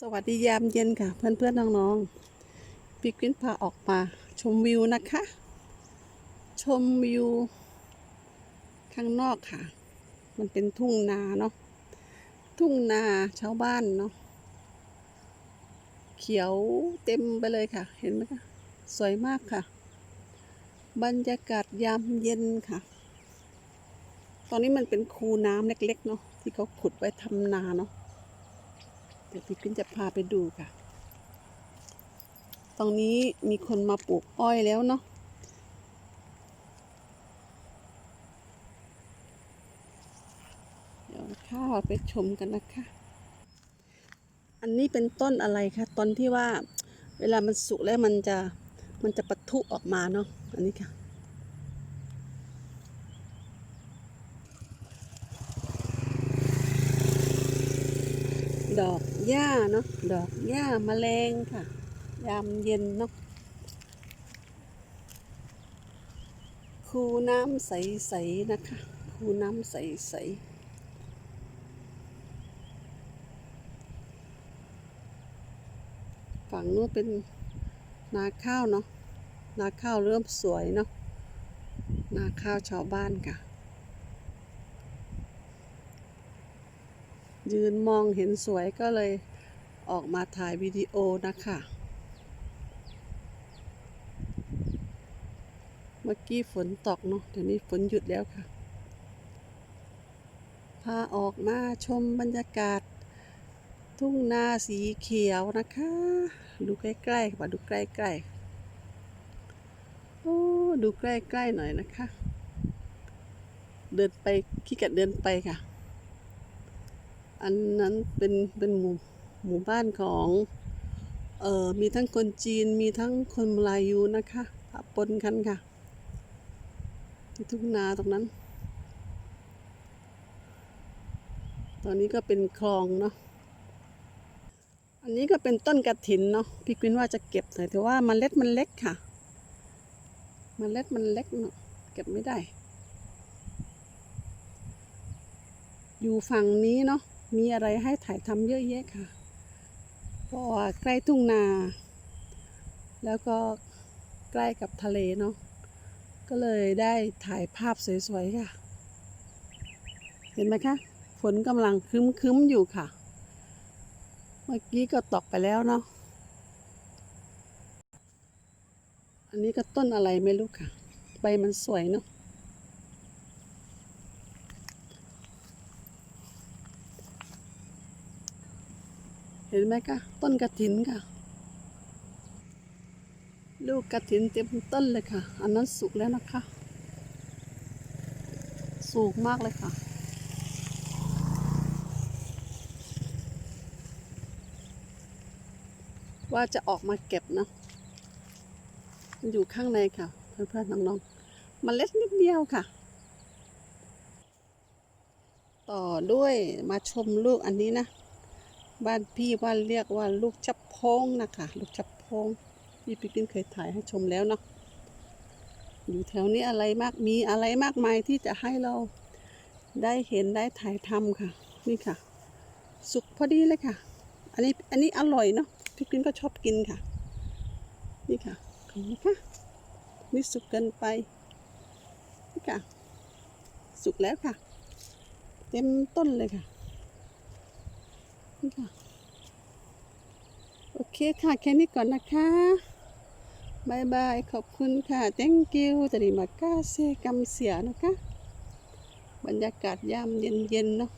สวัสดียามเย็นค่ะ เพื่อนเพื่อนๆน้องๆพี่กิ้นพาออกมา ชมวิวนะคะ ชมวิว ข้างนอกค่ะ มันเป็นทุ่งนาเนาะทุ่งนาชาวบ้านเนาะเขียวเต็มไปเลยค่ะ เห็นไหมคะสวยมากค่ะ บรรยากาศยามเย็นค่ะ ตอนนี้มันเป็นคูน้ำเล็กๆเนาะที่เขาขุดไว้ทำนาเนาะ ดี๋ยวพี่ขึ้นจะพาไปดูค่ะ ตรงนี้มีคนมาปลูกอ้อยแล้วเนาะ เดี๋ยวข้าไปชมกันนะคะ อันนี้เป็นต้นอะไรคะต้นที่ว่าเวลามันสุกแล้วมันจะมันจะปะทุออกมาเนาะ อันนี้ค่ะ ดอกหญ้าเนาะดอกหญ้าแมลงค่ะ ยามเย็นเนาะคูน้ำใสๆนะคะ คูน้ำใสๆฝั่งนู้นเป็นนาข้าวเนาะนาข้าวเริ่มสวยเนาะนาข้าวชาวบ้านค่ะ ยืนมองเห็นสวยก็เลยออกมาถ่ายวิดีโอนะคะ เมื่อกี้ฝนตกเนาะเดี๋ยวนี้ฝนหยุดแล้วค่ะ พาออกมาชมบรรยากาศ ทุ่งนาสีเขียวนะคะ ดูใกล้ๆมาดูใกล้ๆโอ้ดูใกล้ๆหน่อยนะคะ เดินไปขี้เกียจเดินไปค่ะ อันนั้นเป็นเป็นหมู่หมู่บ้านของเอ่อมีทั้งคนจีนมีทั้งคนมลายูนะคะปะปนกันค่ะที่ทุ่งนาตรงนั้น ตอนนี้ก็เป็นคลองเนาะอันนี้ก็เป็นต้นกระถินเนาะพี่กินว่าจะเก็บหน่อยแต่ว่ามันเล็ดมันเล็กค่ะ มันเล็ดมันเล็กเนาะเก็บไม่ได้ อยู่ฝั่งนี้เนาะ มีอะไรให้ถ่ายทำเยอะแยะค่ะ เพราะว่าใกล้ทุ่งนา แล้วก็ใกล้กับทะเลเนาะ ก็เลยได้ถ่ายภาพสวยๆค่ะ เห็นไหมคะ ฝนกำลังคึ้มๆอยู่ค่ะ เมื่อกี้ก็ตกไปแล้วเนาะ อันนี้ก็ต้นอะไรไม่รู้ค่ะ ใบมันสวยเนาะ เห็นไหมคะต้นกระถินค่ะ ลูกกระถินเต็มต้นเลยค่ะ อันนั้นสุกแล้วนะคะ สูงมากเลยค่ะว่าจะออกมาเก็บนะมันอยู่ข้างในค่ะ เพื่อนๆน้องๆมเมล็ดนิดเดียวค่ะ ต่อด้วยมาชมลูกอันนี้นะ บ้านพี่ว่าเรียกว่าลูกจับพงนะคะลูกจับพงพี่ปิ๊กนเคยถ่ายให้ชมแล้วเนาะอยู่แถวนี้อะไรมากมีอะไรมากมายที่จะให้เราได้เห็นได้ถ่ายทำค่ะ นี่ค่ะ สุกพอดีเลยค่ะ อันนี้อันนี้อร่อยเนาะพี่ปิ๊กก็ชอบกินค่ะ นี่ค่ะเห็นไหมคะนี่สุกเกินไปนี่ค่ะ สุกแล้วค่ะ เต็มต้นเลยค่ะ นี่ค่ะ โอเคค่ะ แค่นี้ก่อนนะคะบายบาย ขอบคุณค่ะ thank you ตริมากาเซกัมเสียนะคะ บรรยากาศยามเย็นๆเนาะ